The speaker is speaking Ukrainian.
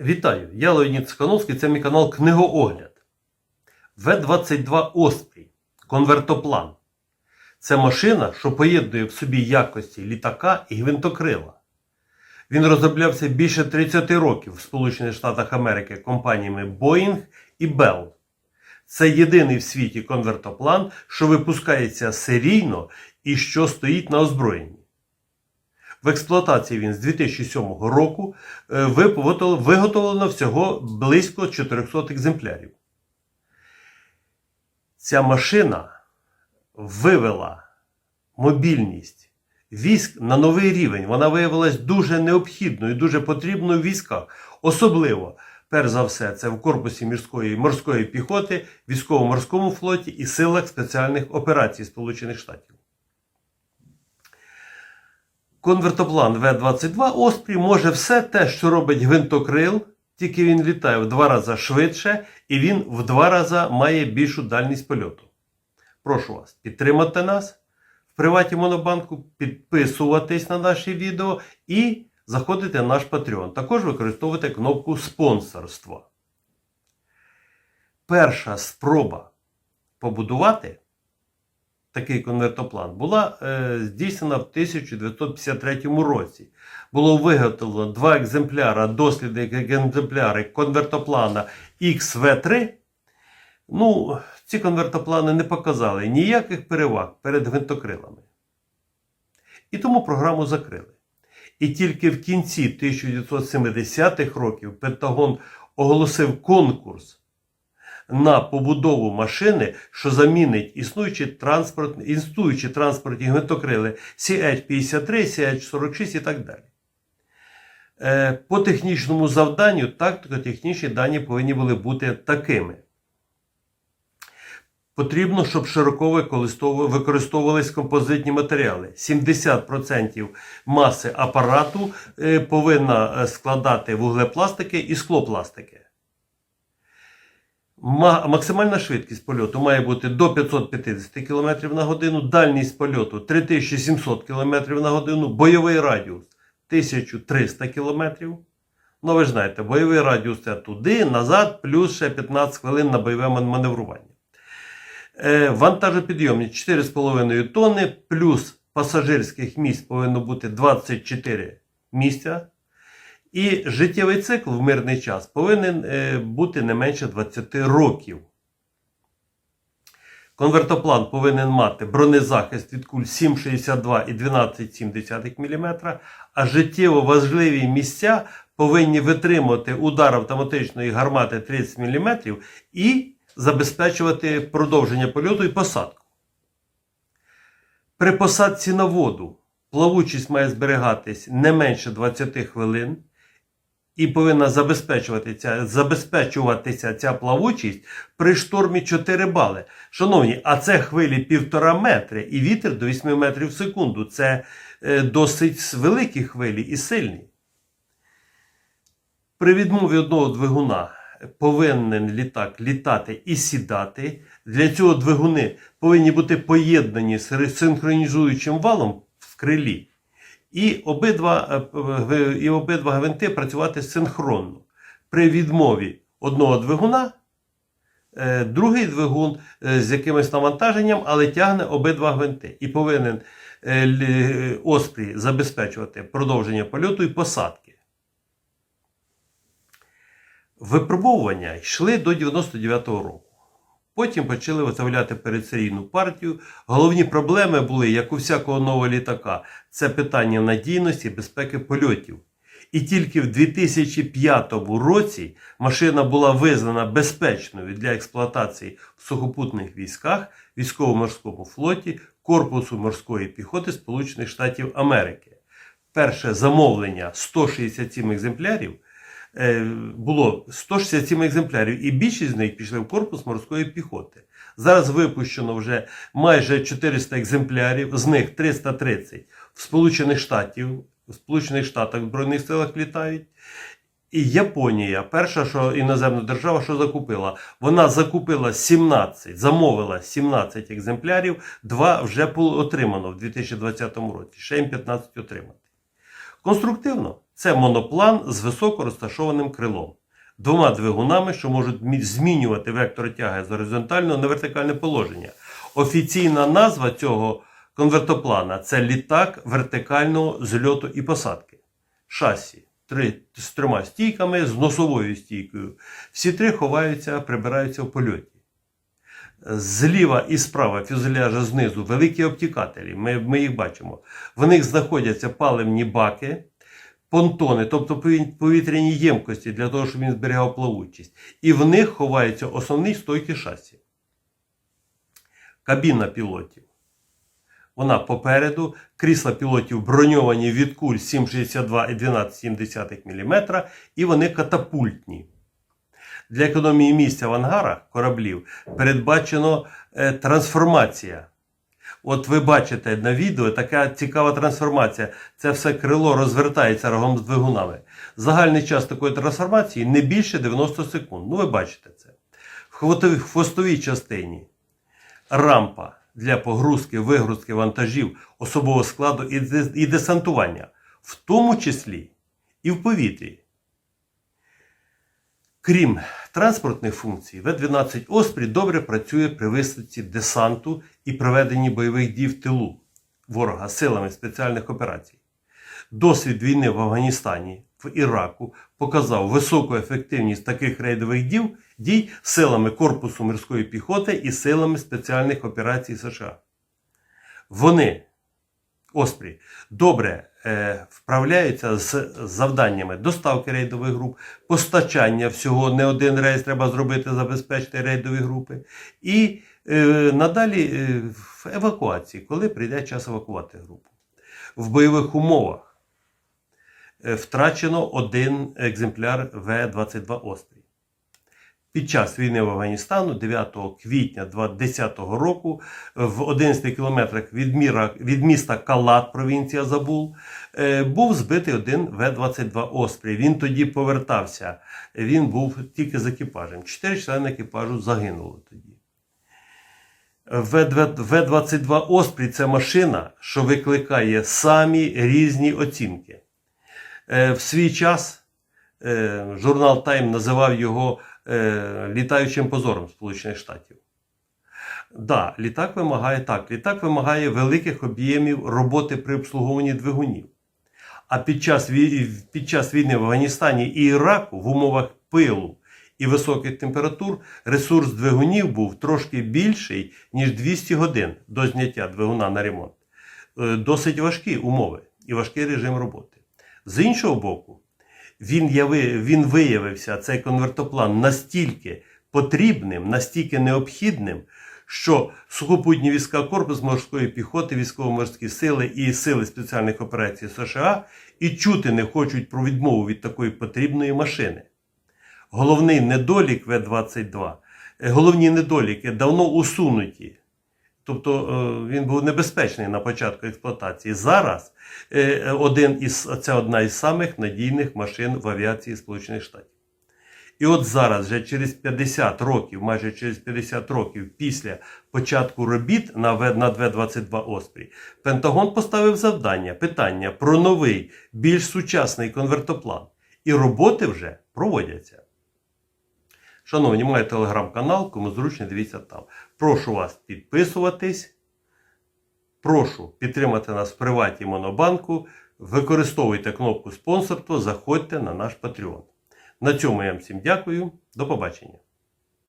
Вітаю! Я Леонід Скановський, це мій канал Книгоогляд. В-22 Оспрій. Конвертоплан. Це машина, що поєднує в собі якості літака і гвинтокрила. Він розроблявся більше 30 років в Сполучених Штатах Америки компаніями Boeing і Bell. Це єдиний в світі конвертоплан, що випускається серійно і що стоїть на озброєнні. В експлуатації він з 2007 року е, виготовлено- всього близько 400 екземплярів. Ця машина вивела мобільність військ на новий рівень. Вона виявилась дуже необхідною, дуже потрібною в військах. Особливо, перш за все, це в корпусі морської, морської піхоти, військово-морському флоті і силах спеціальних операцій Сполучених Штатів. Конвертоплан В-22 Оспрій може все те, що робить гвинтокрил, тільки він літає в два рази швидше і він в два рази має більшу дальність польоту. Прошу вас підтримати нас в приваті Монобанку, підписуватись на наші відео і заходити на наш Patreon. Також використовуйте кнопку спонсорства. Перша спроба побудувати такий конвертоплан була е, здійснена в 1953 році. Було виготовлено два екземпляри, дослідні екземпляри конвертоплана XV3. Ну, ці конвертоплани не показали ніяких переваг перед гвинтокрилами. І тому програму закрили. І тільки в кінці 1970-х років Пентагон оголосив конкурс на побудову машини, що замінить існуючі транспортні, існуючі транспортні гвинтокрили CH-53, CH-46 і так далі. Е, По технічному завданню тактико-технічні дані повинні були бути такими. Потрібно, щоб широко використову- використовувались композитні матеріали. 70% маси апарату е, повинна е, складати вуглепластики і склопластики. Ма- Максимальна швидкість польоту має бути до 550 км на годину, дальність польоту 3700 км на годину, бойовий радіус 1300 км. Ну, ви ж знаєте, бойовий радіус це туди, назад, плюс ще 15 хвилин на бойове маневрування. Е, Вантажопідйомність 4,5 тонни, плюс пасажирських місць повинно бути 24 місця. І життєвий цикл в мирний час повинен е, бути не менше 20 років. Конвертоплан повинен мати бронезахист від куль 7,62 і 12,7 мм, а життєво важливі місця повинні витримувати удар автоматичної гармати 30 мм і забезпечувати продовження польоту і посадку. При посадці на воду плавучість має зберігатись не менше 20 хвилин і повинна забезпечуватися, забезпечуватися ця плавучість при штормі 4 бали. Шановні, а це хвилі 1,5 метри і вітер до 8 метрів в секунду. Це е, досить великі хвилі і сильні. При відмові одного двигуна повинен літак літати і сідати. Для цього двигуни повинні бути поєднані з синхронізуючим валом в крилі. І обидва, е, і обидва гвинти працювати синхронно. При відмові одного двигуна, е, другий двигун е, з якимось навантаженням, але тягне обидва гвинти. І повинен е, Оспрій забезпечувати продовження польоту і посадки. Випробовування йшли до 99-го року. Потім почали виставляти передсерійну партію. Головні проблеми були, як у всякого нового літака, це питання надійності безпеки польотів. І тільки в 2005 році машина була визнана безпечною для експлуатації в сухопутних військах, військово-морському флоті, Корпусу морської піхоти Сполучених Штатів Америки. Перше замовлення 167 екземплярів було 167 екземплярів, і більшість з них пішли в корпус морської піхоти. Зараз випущено вже майже 400 екземплярів, з них 330 в Сполучених Штатів, в Сполучених Штатах в Збройних силах літають. І Японія, перша що іноземна держава, що закупила, вона закупила 17, замовила 17 екземплярів, два вже отримано в 2020 році, ще їм 15 отримати. Конструктивно Це моноплан з високо розташованим крилом, двома двигунами, що можуть змінювати вектор тяги з горизонтального на вертикальне положення. Офіційна назва цього конвертоплана це літак вертикального зльоту і посадки. Шасі три, з трьома стійками, з носовою стійкою. Всі три ховаються, прибираються в польоті. Зліва і справа фюзеляжа знизу великі обтікателі. Ми, ми їх бачимо. В них знаходяться паливні баки, понтони, тобто пові- повітряні ємкості для того, щоб він зберігав плавучість. І в них ховаються основні стойки шасі. Кабіна пілотів. Вона попереду, крісла пілотів броньовані від куль 7,62 і 12,7 мм, і вони катапультні. Для економії місця в ангарах кораблів передбачено е, трансформація. От ви бачите на відео така цікава трансформація. Це все крило розвертається рогом з двигунами. Загальний час такої трансформації не більше 90 секунд. Ну, ви бачите це. В хвостовій- частині рампа для погрузки, вигрузки вантажів, особового складу і десантування, в тому числі і в повітрі. Крім транспортних функцій, В-12 Оспрі добре працює при висадці десанту і проведенні бойових дій в тилу ворога силами спеціальних операцій. Досвід війни в Афганістані, в Іраку показав високу ефективність таких рейдових дій, дій силами Корпусу морської піхоти і силами спеціальних операцій США. Вони, Оспрі, добре е, вправляються з завданнями доставки рейдових груп, постачання всього не один рейс треба зробити, забезпечити рейдові групи. І е, надалі е, в евакуації, коли прийде час евакувати групу. В бойових умовах е, втрачено один екземпляр В-22 Острій. Під час війни в Афганістану 9 квітня 2010 року в 11 кілометрах від, міра, від міста Калат, провінція Забул, е, був збитий один В-22 Острій. Він тоді повертався. Він був тільки з екіпажем. Чотири члени екіпажу загинуло тоді. В-22 Оспрій це машина, що викликає самі різні оцінки. Е, В свій час е, журнал Time називав його е, літаючим позором Сполучених Штатів. Да, літак вимагає так. Літак вимагає великих об'ємів роботи при обслуговуванні двигунів. А під час, під час війни в Афганістані і Іраку в умовах пилу і високих температур ресурс двигунів був трошки більший, ніж 200 годин до зняття двигуна на ремонт. Е, Досить важкі умови і важкий режим роботи. З іншого боку, він, яви, він виявився, цей конвертоплан, настільки потрібним, настільки необхідним, що сухопутні війська Корпус морської піхоти, військово-морські сили і сили спеціальних операцій США і чути не хочуть про відмову від такої потрібної машини. Головний недолік В-22, е, головні недоліки давно усунуті. Тобто е, він був небезпечний на початку експлуатації. Зараз е, один із, це одна із самих надійних машин в авіації Сполучених Штатів. І от зараз, вже через 50 років, майже через 50 років після початку робіт на В- над В-22 Оспрій, Пентагон поставив завдання, питання про новий, більш сучасний конвертоплан. І роботи вже проводяться. Шановні, маю телеграм-канал, кому зручно дивіться там. Прошу вас підписуватись. Прошу підтримати нас в приваті Монобанку. Використовуйте кнопку спонсорства, заходьте на наш Patreon. На цьому я вам всім дякую. До побачення.